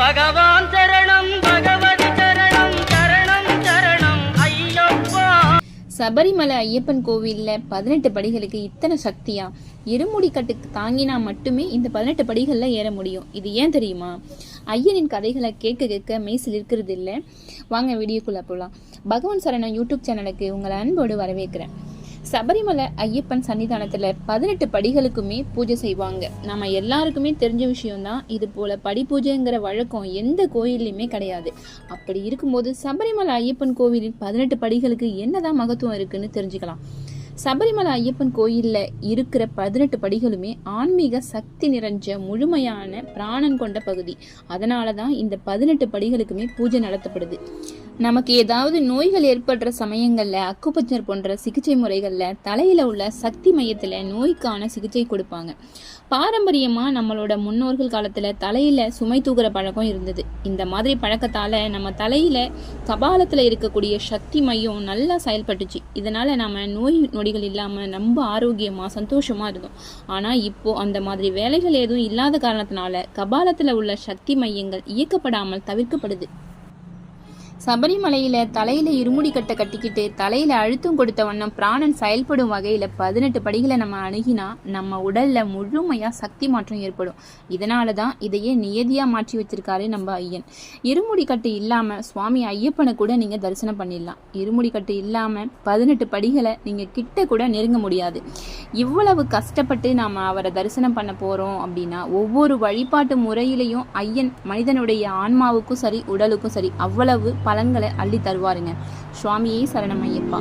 பகவான் சரணம் பகவதி சரணம் சரணம் சரணம் ஐயப்பா. சபரிமலை ஐயப்பன் கோவில்ல பதினெட்டு படிகளுக்கு இத்தனை சக்தியா? இருமுடி கட்டுக்கு தாங்கினா மட்டுமே இந்த பதினெட்டு படிகளில் ஏற முடியும். இது ஏன் தெரியுமா? ஐயனின் கதைகளை கேட்க கேட்க மெய்சில் இருக்கிறது இல்லை வாங்க வீடியோக்குள்ளே போகலாம் பகவான் சரணம் யூடியூப் சேனலுக்கு உங்களை அன்போடு வரவேற்கிறேன். சபரிமலை ஐயப்பன் சன்னிதானத்தில் பதினெட்டு படிகளுக்குமே பூஜை செய்வாங்க. நம்ம எல்லாருக்குமே தெரிஞ்ச விஷயம்தான் இது போல படி பூஜைங்கிற வழக்கம் எந்த கோயில்லையுமே கிடையாது. அப்படி இருக்கும்போது சபரிமலை ஐயப்பன் கோவிலின் பதினெட்டு படிகளுக்கு என்னதான் மகத்துவம் இருக்குன்னு தெரிஞ்சுக்கலாம். சபரிமலை ஐயப்பன் கோயிலில் இருக்கிற பதினெட்டு படிகளுமே ஆன்மீக சக்தி நிறைஞ்ச முழுமையான பிராணன் கொண்ட பகுதி. அதனால தான் இந்த பதினெட்டு படிகளுக்குமே பூஜை நடத்தப்படுது. நமக்கு ஏதாவது நோய்கள் ஏற்படுற சமயங்களில் அக்குபஞ்சர் போன்ற சிகிச்சை முறைகளில் தலையில் உள்ள சக்தி மையத்தில் நோய்க்கான சிகிச்சை கொடுப்பாங்க. பாரம்பரியமாக நம்மளோட முன்னோர்கள் காலத்தில் தலையில் சுமை தூக்குற பழக்கம் இருந்தது. இந்த மாதிரி பழக்கத்தால் நம்ம தலையில் கபாலத்தில் இருக்கக்கூடிய சக்தி மையம் நல்லா செயல்பட்டுச்சு. இதனால் நாம் நோய் நொடிகள் இல்லாமல் ரொம்ப ஆரோக்கியமாக சந்தோஷமாக இருந்தோம். ஆனால் இப்போது அந்த மாதிரி வேலைகள் எதுவும் இல்லாத காரணத்தினால கபாலத்தில் உள்ள சக்தி மையங்கள் இயக்கப்படாமல் தவிர்க்கப்படுது. சபரிமலையில தலையில இருமுடி கட்டை கட்டிக்கிட்டு தலையில அழுத்தம் கொடுத்த வண்ணம் பிராணன் செயல்படும் வகையில பதினெட்டு படிகளை நம்ம அணுகினா நம்ம உடல்ல முழுமையா சக்தி மாற்றம் ஏற்படும். இதனால தான் இதையே நியதியா மாற்றி வச்சிருக்காரு நம்ம ஐயன். இருமுடி கட்டு இல்லாம சுவாமி ஐயப்பனை கூட நீங்க தரிசனம் பண்ணிடலாம். இருமுடி கட்டு இல்லாம பதினெட்டு படிகளை நீங்க கிட்ட கூட நெருங்க முடியாது. இவ்வளவு கஷ்டப்பட்டு நாம அவரை தரிசனம் பண்ண போறோம் அப்படின்னா ஒவ்வொரு வழிபாட்டு முறையிலையும் ஐயன் மனிதனுடைய ஆன்மாவுக்கும் சரி உடலுக்கும் சரி அவ்வளவு பலன்களை அள்ளி தருவாருங்க. சுவாமியே சரணம் ஐயப்பா